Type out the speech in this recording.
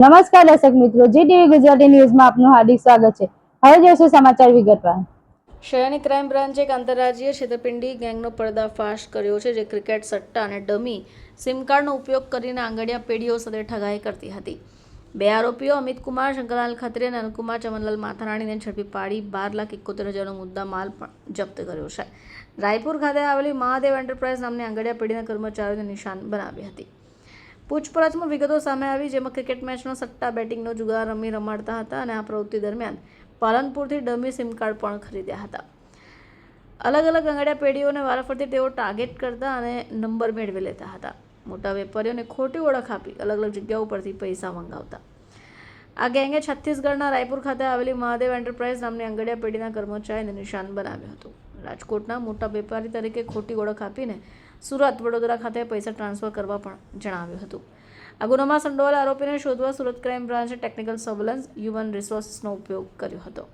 નમસ્કાર દર્શક મિત્રો જે ટીવી ગુજરાતી ન્યૂઝમાં આપનું હાર્દિક સ્વાગત છે. હવે જોઈશું સમાચાર વિગતવાર. શહેરની ક્રાઇમ બ્રાન્ચે એક આંતરરાજ્ય છેતરપિંડી ગેંગનો પર્દાફાશ કર્યો છે, જે ક્રિકેટ સટ્ટા અને ડમી સિમ કાર્ડનો ઉપયોગ કરીને આંગડિયા પેઢીઓ સાથે ઠગાઈ કરતી હતી. બે આરોપીઓ અમિત કુમાર, શંકરલાલ ખત્રી અને અનુકુમાર ચમનલાલ માથારાણીને ઝડપી પાડી બાર લાખ એકોતેર હજારનો મુદ્દા માલ પણ જપ્ત કર્યો છે. રાયપુર ખાતે આવેલી મહાદેવ એન્ટરપ્રાઇઝ નામની આંગડિયા પેઢીના કર્મચારીઓને નિશાન બનાવી હતી. પૂછપરછમાં વિગતો સામે આવી, જેમાં ક્રિકેટ મેચનો સટ્ટા બેટિંગનો જુગાર રમી રમાડતા હતા અને આ પ્રવૃત્તિ દરમિયાન પાલનપુરથી ડમી સિમ કાર્ડ પણ ખરીદ્યા હતા. અલગ અલગ અંગડિયા પેઢીઓને વારાફરતી તેઓ ટાર્ગેટ કરતા અને નંબર મેળવી લેતા હતા. મોટા વેપારીઓને ખોટી ઓળખ આપી અલગ અલગ જગ્યાઓ પરથી પૈસા મંગાવતા. આ ગેંગે છત્તીસગઢના રાયપુર ખાતે આવેલી મહાદેવ એન્ટરપ્રાઇઝ નામની અંગડિયા પેઢીના કર્મચારીને નિશાન બનાવ્યું હતું. રાજકોટના મોટા વેપારી તરીકે ખોટી ઓળખ આપીને સુરત વડોદરા ખાતે પૈસા ટ્રાન્સફર કરવા પણ જણાવ્યું હતું. આ ગુનામાં સંડોવાયેલા આરોપીને શોધવા સુરત ક્રાઇમ બ્રાન્ચે ટેકનિકલ સર્વેલન્સ, હ્યુમન રિસોર્સિસનો ઉપયોગ કર્યો હતો.